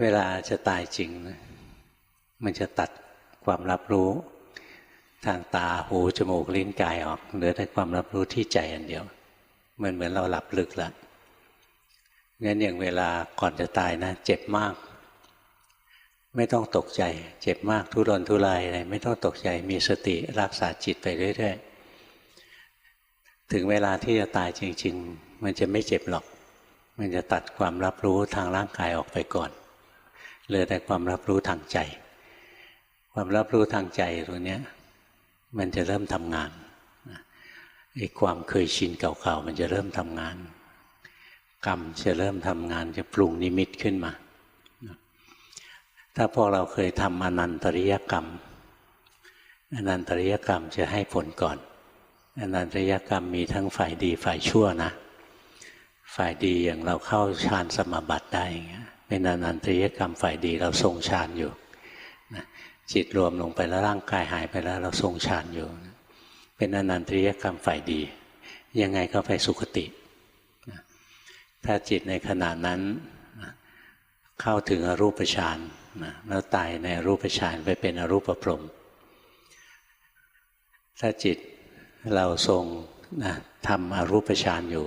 เวลาจะตายจริง มันจะตัดความรับรู้ทางตาหูจมูกลิ้นกายออกเหลือแต่ความรับรู้ที่ใจอันเดียวมือนเหมือนเราหลับลึกแล้วงั้นอย่างเวลาก่อนจะตายนะ เจ็บมาก ไม่ต้องตกใจ เจ็บมากทุรนทุรายอะไรไม่ต้องตกใจมีสติรักษาจิตไปเรื่อยๆถึงเวลาที่จะตายจริง ๆ มันจะไม่เจ็บหรอก มันจะตัดความรับรู้ทางร่างกายออกไปก่อน เหลือแต่ความรับรู้ทางใจ ความรับรู้ทางใจตรงนี้มันจะเริ่มทำงานไอ้ความเคยชินเก่าๆมันจะเริ่มทำงาน กรรมจะเริ่มทำงานจะปรุงนิมิตขึ้นมา ถ้าพวกเราเคยทำอนันตริยกรรมอนันตริยกรรมจะให้ผลก่อนอนันตริยกรรมมีทั้งฝ่ายดีฝ่ายชั่วนะ ฝ่ายดีอย่างเราเข้าฌานสมาบัติได้อย่างเงี้ย เป็นอนันตริยกรรมฝ่ายดีเราทรงฌานอยู่จิตรวมลงไปแล้วร่างกายหายไปแล้วเราทรงฌานอยู่เป็นอนันตริยกรรมฝ่ายดี ยังไงก็ไปสุคติถ้าจิตในขณะนั้นเข้าถึงอรูปฌานแล้วตายในอรูปฌานไปเป็นอรูปพรหมถ้าจิตเราทรงนะทำอรูปฌานอยู่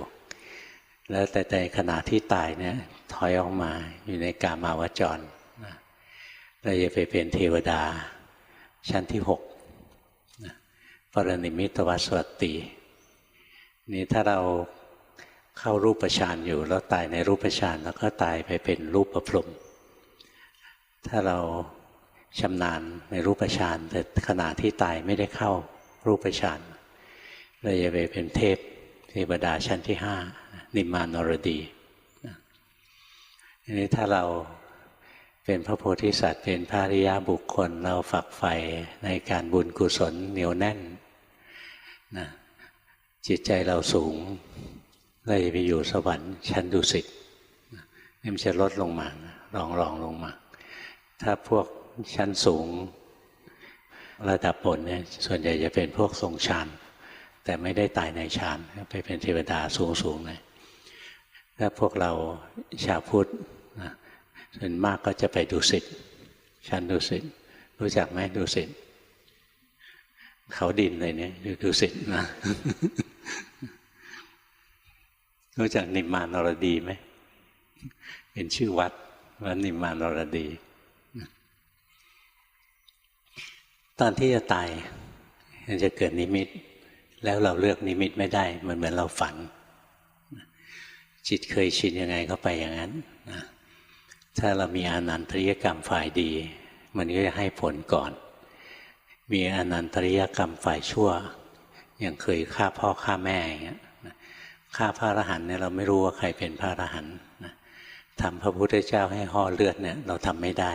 แล้วแต่ในขณะที่ตายเนี่ย ถอยออกมาอยู่ในกามาวจรเราจะไปเป็นเทวดา ชั้นที่หกปรนิมิตวสวัตตีนี่ถ้าเราเข้ารูปฌานอยู่ แล้วตายในรูปฌานแล้วก็ตายไปเป็นรูปประพรมถ้าเราชำนาญในรูปฌานแต่ขณะที่ตายไม่ได้เข้ารูปฌานเราจะไปเป็นเทพเทวดาชั้นที่ห้านิมมานรดี นี้ถ้าเราเป็นพระโพธิสัตว์เป็นพระริยาบุคคล เราฝักใฝ่ในการบุญกุศลเหนียวแน่นนะจิตใจเราสูงเราจะไปอยู่สวรรค์ชั้นดุสิตนี่มันจะลดลงมารองรองลงมา ถ้าพวกชั้นสูงระดับบนเนี่ยส่วนใหญ่จะเป็นพวกทรงฌานแต่ไม่ได้ตายในฌานไปเป็นเทวดาสูงสูงเลยถ้าพวกเราชาวพุทธ ส่วนมากก็จะไปดูสิทธิ์ชั้นดูสิทธิ์รู้จักไหมดูสิทธิ์เขาดินเลยเนี่ยดูสิทธิ์นะรู้จักนิมมานรดีไหมเป็นชื่อวัดวัดนิมมานรดี ตอนที่จะตายมันจะเกิดนิมิต แล้วเราเลือกนิมิตไม่ได้ มันเหมือนเราฝัน จิตเคยชินยังไงก็ไปอย่างนั้นนะ ถ้าเรามีอนันตริยกรรมฝ่ายดี มันก็จะให้ผลก่อน มีอนันตริยกรรมฝ่ายชั่ว อย่างเคยฆ่าพ่อฆ่าแม่อย่างเงี้ยฆ่าพระอรหันต์เนี่ยเราไม่รู้ว่าใครเป็นพระอรหันต์ทำพระพุทธเจ้าให้ห่อเลือดเนี่ยเราทำไม่ได้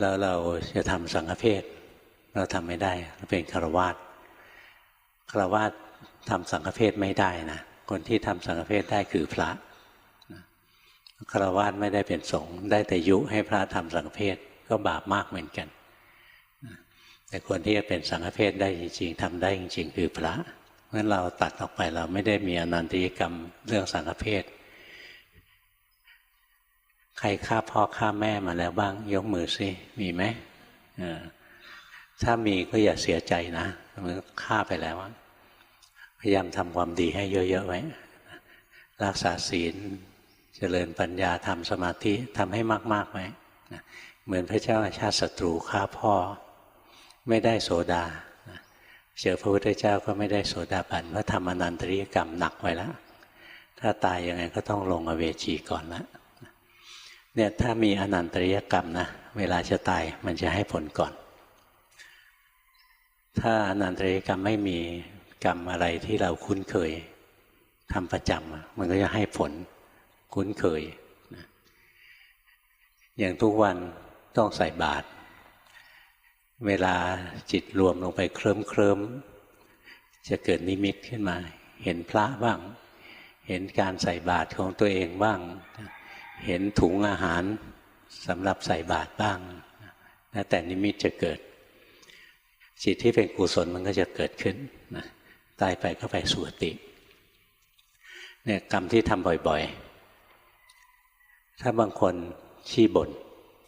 แล้วเราจะทำสังฆเพศเราทำไม่ได้เราเป็นคารวาสคารวาสทำสังฆเพศไม่ได้นะคนที่ทำสังฆเพศได้คือพระ คารวะไม่ได้เป็นสงฆ์ได้แต่ยุให้พระทำสังเพศก็บาปมากเหมือนกัน แต่คนที่จะเป็นสังฆเพศได้จริงๆทำได้จริงๆคือพระเพราะฉะนั้นเราตัดออกไปเราไม่ได้มีอนันติกรรมเรื่องสังฆเพศใครฆ่าพ่อฆ่าแม่มาแล้วบ้าง ยกมือสิมีไหมถ้ามีก็อย่าเสียใจนะมันฆ่าไปแล้วพยายามทำความดีให้เยอะๆไว้ รักษาศีล เจริญปัญญาทำสมาธิทำให้มากๆไว้เหมือนพระเจ้าอาชาติศัตรูฆ่าพ่อ ไม่ได้โสดาเจอพระพุทธเจ้าก็ไม่ได้โสดาบันเพราะทำอนันตริยกรรมหนักไว้แล้ว ถ้าตายยังไงก็ต้องลงอเวจีก่อนละเนี่ยถ้ามีอนันตริยกรรมนะเวลาจะตายมันจะให้ผลก่อน ถ้าอนันตริยกรรมไม่มีกรรมอะไรที่เราคุ้นเคยทำประจำมันก็จะให้ผล คุ้นเคยนะอย่างทุกวันต้องใส่บาตรเวลาจิตรวมลงไปเคลิ้มเคลิมจะเกิดนิมิตขึ้นมา เห็นพระบ้าง เห็นการใส่บาตรของตัวเองบ้าง เห็นถุงอาหารสำหรับใส่บาตรบ้างแล้วแต่นิมิตจะเกิด จิตที่เป็นกุศลมันก็จะเกิดขึ้นนะตายไปก็ไปสุคติเนี่ยกรรมที่ทำบ่อย ๆ ถ้าบางคนขี้บน่น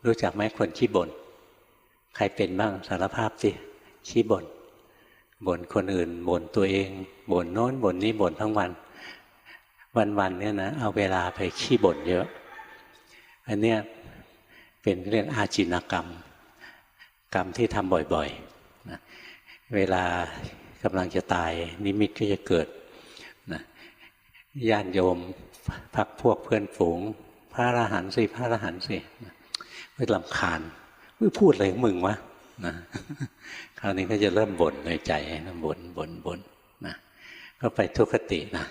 รู้จักไหมคนขี้บน่นใครเป็นบ้างสารภาพสิขี้บน่นบ่นคนอื่นบ่นตัวเองบ่นโน้นบ่นนี้บ่นทั้งวัน วันๆเนี่ยนะเอาเวลาไปขี้บ่นเยอะ อันเนี้ยเป็นเรื่องอาจินกรรม กรรมที่ทำบ่อยๆนะเวลากำลังจะตายนิมิตก็จะเกิดนะญาติโยมพักพวกเพื่อนฝูง ระอรหันต์สิพระอรหันต์สิไม่ลำคาญไม่พูดอะไรของมึงวะนะคราวนี้ก็จะเริ่มบ่นในใจนะบ่นบ่นบ่นนะก็ไปทุกขตินะ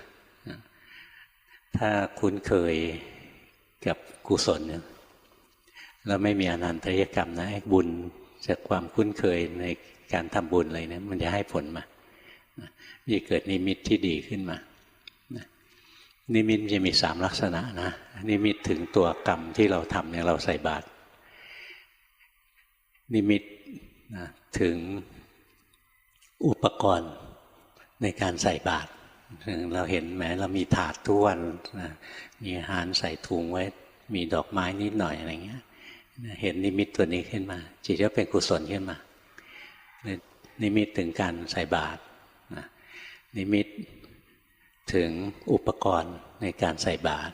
ถ้าคุ้นเคยกับกุศลเนี่ยแล้วไม่มีอนันตริยกรรมนะบุญจากความคุ้นเคยในการทำบุญอะไรเนี่ยมันจะให้ผลมามีเกิดนิมิตที่ดีขึ้นมา นิมิตจะมีสามลักษณะนะนิมิตถึงตัวกรรมที่เราทำเนี่ยเราใส่บาตรนิมิตนะถึงอุปกรณ์ในการใส่บาตรเราเห็นแม้เรามีถาดทุกวันนะมีอาหารใส่ถุงไว้ มีดอกไม้นิดหน่อยอะไรเงี้ย เห็นนิมิตตัวนี้ขึ้นมา จิตก็เป็นกุศลขึ้นมานิมิตถึงการใส่บาตรนิมิต ถึงอุปกรณ์ในการใส่บาตร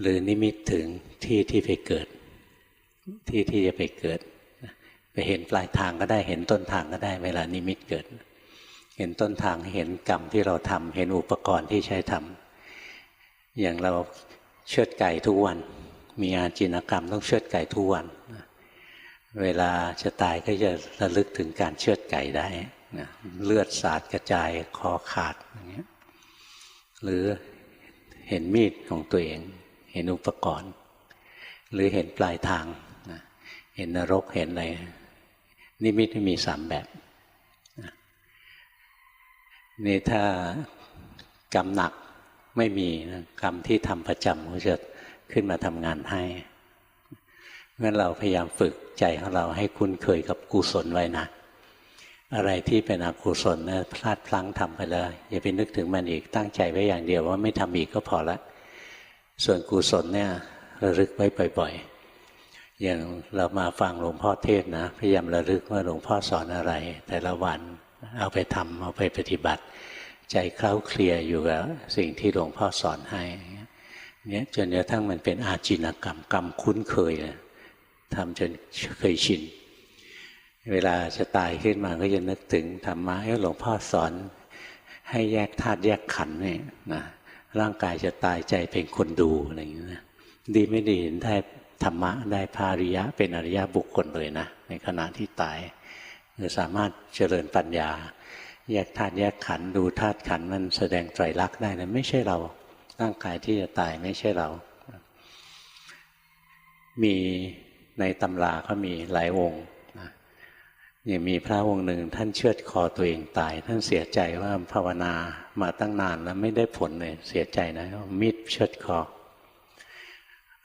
หรือนิมิตถึงที่ที่ไปเกิด ที่ที่จะไปเกิด ไปเห็นปลายทางก็ได้เห็นต้นทางก็ได้ เวลานิมิตเกิด เห็นต้นทางเห็นกรรมที่เราทำเห็นอุปกรณ์ที่ใช้ทำอย่างเราเชือดไก่ทุกวัน มีอาจินกรรมต้องเชือดไก่ทุกวัน เวลาจะตายก็จะระลึกถึงการเชือดไก่ได้ เลือดสาดกระจายคอขาดอย่างเงี้ยหรือเห็นมีดของตัวเอง เห็นอุปกรณ์ หรือเห็นปลายทางนะเห็นนรกเห็นอะไรนิมิตมีสามแบบนี่ถ้ากรรมหนักไม่มีนะกรรมที่ทำประจำก็จะขึ้นมาทำงานให้งั้นเราพยายามฝึกใจของเราให้คุ้นเคยกับกุศลไว้นะ อะไรที่เป็นอกุศลนะพลาดพลั้งทำไปแล้วอย่าไปนึกถึงมันอีกตั้งใจไว้อย่างเดียวว่าไม่ทำอีกก็พอละ ส่วนกุศลเนี่ยระลึกไว้บ่อยๆ อย่างเรามาฟังหลวงพ่อเทศนะพยายามระลึกว่าหลวงพ่อสอนอะไร แต่ละวันเอาไปทำเอาไปปฏิบัติ ใจเคล้าเคลียอยู่กับสิ่งที่หลวงพ่อสอนให้เนี่ยจนกระทั่งมันเป็นอาจินกรรมกรรมคุ้นเคยทำจนเคยชิน เวลาจะตายขึ้นมาก็จะนึกถึงธรรมะหลวงพ่อสอน ให้แยกธาตุแยกขันธ์เนี่ยนะร่างกายจะตายใจเป็นคนดูอะไรอย่างเงี้นะดีไม่ดีได้ธรรมะได้ภาริยะ เป็นอริยบุคคลเลยนะ ในขณะที่ตายจะสามารถเจริญปัญญา แยกธาตุแยกขันธ์ดูธาตุขันธ์มันแสดงไตรลักษณ์ได้นะไม่ใช่เราร่างกายที่จะตายไม่ใช่เรา มีในตำราเขามีหลายองค์ ย่างมีพระองค์หนึ่งท่านเชือดคอตัวเองตาย ท่านเสียใจว่าภาวนามาตั้งนานแล้วไม่ได้ผลเลยเสียใจนะมีดเชือดคอ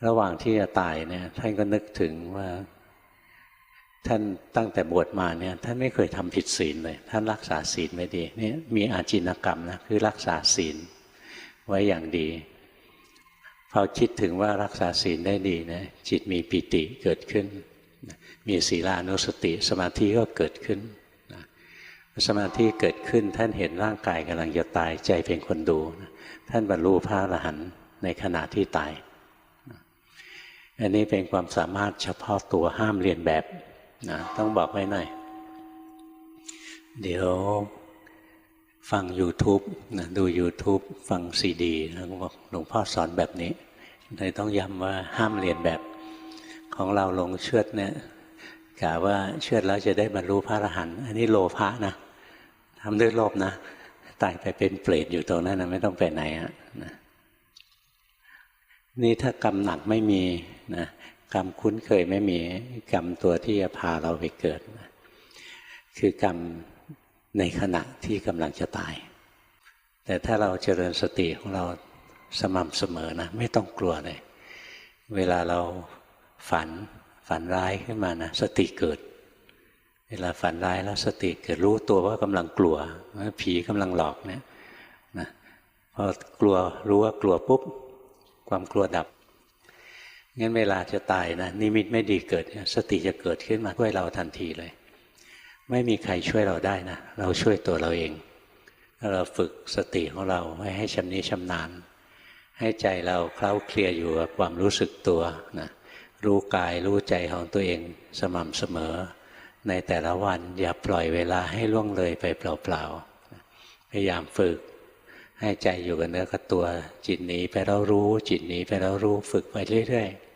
ระหว่างที่จะตายเนี่ยท่านก็นึกถึงว่า ท่านตั้งแต่บวชมาเนี่ยท่านไม่เคยทำผิดศีลเลย ท่านรักษาศีลไม่ดีนี่มีอาจินกรรมนะคือรักษาศีลไว้อย่างดีพอคิดถึงว่ารักษาศีลได้ดีนะจิตมีปิติเกิดขึ้น มีศีลานุสติ สมาธิก็เกิดขึ้นสมาธิเกิดขึ้นท่านเห็นร่างกายกำลังจะตายใจเป็นคนดูท่านบรรลุพระอรหันต์ในขณะที่ตายอันนี้เป็นความสามารถเฉพาะตัวห้ามเรียนแบบนะต้องบอกไว้หน่อยเดี๋ยวฟัง YouTube นะดู YouTube ฟังซีดีแล้วก็บอกหลวงพ่อสอนแบบนี้เลยต้องย้ำว่าห้ามเรียนแบบ ของเราลงเชือดเนี่ยกะว่าเชื่อแล้วจะได้บรรลุพระอรหันต์อันนี้โลภะนะทำด้วยโลภนะตายไปเป็นเปรตอยู่ตรงนั้นนะไม่ต้องไปไหนอะนะนี่ถ้ากรรมหนักไม่มีนะกรรมคุ้นเคยไม่มีกรรมตัวที่จะพาเราไปเกิดนะคือกรรมในขณะที่กำลังจะตาย แต่ถ้าเราเจริญสติของเราสม่ำเสมอนะไม่ต้องกลัวเลย เวลาเรา ฝันฝันร้ายขึ้นมานะสติเกิด เวลาฝันร้ายแล้วสติเกิดรู้ตัวว่ากำลังกลัวว่าผีกำลังหลอกเนี่ยนะพอกลัวรู้ว่ากลัวปุ๊บความกลัวดับงั้นเวลาจะตายนะนิมิตไม่ดีเกิดสติจะเกิดขึ้นมาช่วยเราทันทีเลย ไม่มีใครช่วยเราได้นะเราช่วยตัวเราเองเราฝึกสติของเราไว้ให้ชำนิชำนาญ ให้ใจเราเคล้าเคลียอยู่กับความรู้สึกตัวนะ รู้กายรู้ใจของตัวเองสม่ำเสมอ ในแต่ละวันอย่าปล่อยเวลาให้ล่วงเลยไปเปล่าๆพยายามฝึก ให้ใจอยู่กับเนื้อกับตัว จิตหนีไปแล้วรู้ จิตหนีไปแล้วรู้ฝึกไปเรื่อย ๆ